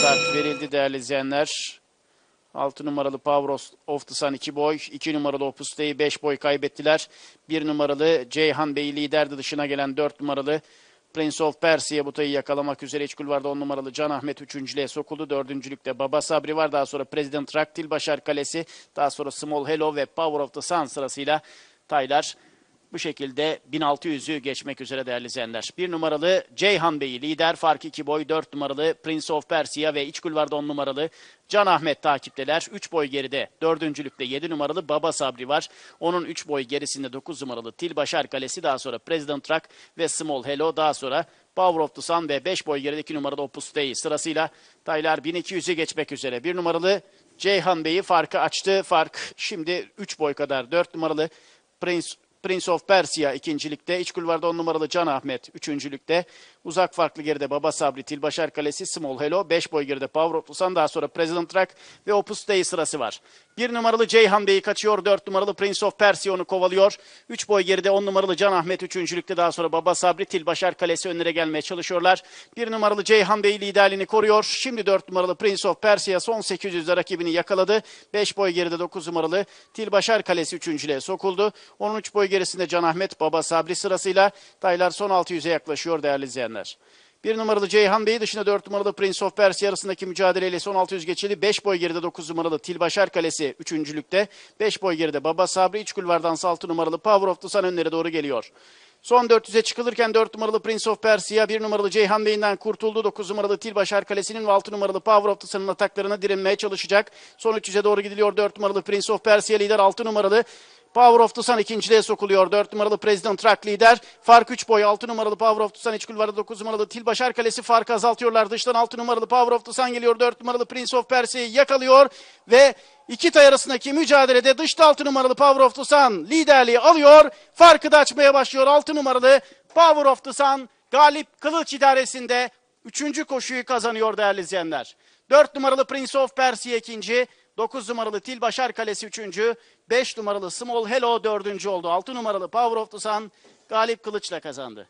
Start verildi değerli izleyenler. 6 numaralı Power of the Sun 2 boy. 2 numaralı Opus Dei 5 boy kaybettiler. 1 numaralı Ceyhan Bey liderdi dışına gelen 4 numaralı Prince of Persia Butay'ı yakalamak üzere iç kulvarda 10 numaralı Can Ahmet üçüncülüğe sokuldu. Dördüncülükte Baba Sabri var. Daha sonra President Raktil Başar Kalesi. Daha sonra Small Hello ve Power of the Sun sırasıyla Taylar bu şekilde 1600'ü geçmek üzere değerli izleyenler. Bir numaralı Ceyhan Bey lider fark 2 boy 4 numaralı Prince of Persia ve iç kulvarda 10 numaralı Can Ahmet takipteler. 3 boy geride dördüncülükte 7 numaralı Baba Sabri var. Onun 3 boy gerisinde 9 numaralı Til Başar Kalesi daha sonra President Rock ve Small Hello daha sonra Power of the Sun ve 5 boy geride 2 numaralı Opus Dei sırasıyla Taylar 1200'ü geçmek üzere. 1 numaralı Ceyhan Bey'i farkı açtı. Fark şimdi 3 boy kadar 4 numaralı Prince Prince of Persia ikincilikte, iç kulvarda 10 numaralı Can Ahmet üçüncülükte, uzak farklı geride Baba Sabri, Tilbaşar Kalesi, Small Hello, 5 boy geride Power of Busan, daha sonra President Rock ve Opus Dei sırası var. 1 numaralı Ceyhan Bey'i kaçıyor, 4 numaralı Prince of Persia onu kovalıyor. 3 boy geride 10 numaralı Can Ahmet üçüncülükte, daha sonra Baba Sabri, Tilbaşar Kalesi önlere gelmeye çalışıyorlar. 1 numaralı Ceyhan Bey liderliğini koruyor. Şimdi 4 numaralı Prince of Persia son 800'de rakibini yakaladı. 5 boy geride 9 numaralı Tilbaşar Kalesi üçüncülüğe sokuldu. 13 boy gerisinde Can Ahmet, Baba Sabri sırasıyla Taylar son 600'e yaklaşıyor değerli izleyenler. Bir numaralı Ceyhan Bey dışında 4 numaralı Prince of Persia arasındaki mücadeleyle son 600 geçildi. 5 boy geride 9 numaralı Tilbaşar Kalesi üçüncülükte. 5 boy geride Baba Sabri iç kulvardan 6 numaralı Power of the Sun önlere doğru geliyor. Son 400'e çıkılırken 4 numaralı Prince of Persia, 1 numaralı Ceyhan Bey'inden kurtuldu. 9 numaralı Tilbaşar Kalesi'nin ve 6 numaralı Power of the Sun'ın ataklarına direnmeye çalışacak. Son 300'e doğru gidiliyor 4 numaralı Prince of Persia lider 6 numaralı Power of the Sun ikinciliğe sokuluyor. 4 numaralı President Truck lider. Fark 3 boy. 6 numaralı Power of the Sun iç kulvarda 9 numaralı Tilbaşar Kalesi farkı azaltıyorlar. Dıştan 6 numaralı Power of the Sun geliyor. 4 numaralı Prince of Persia'yı yakalıyor ve iki tay arasındaki mücadelede dışta 6 numaralı Power of the Sun liderliği alıyor. Farkı da açmaya başlıyor. 6 numaralı Power of the Sun galip kılıç idaresinde 3. koşuyu kazanıyor değerli izleyenler. 4 numaralı Prince of Persia ikinci, 9 numaralı Tilbaşar Kalesi üçüncü, 5 numaralı Small Hello dördüncü oldu. 6 numaralı Power of the Sun galip kılıçla kazandı.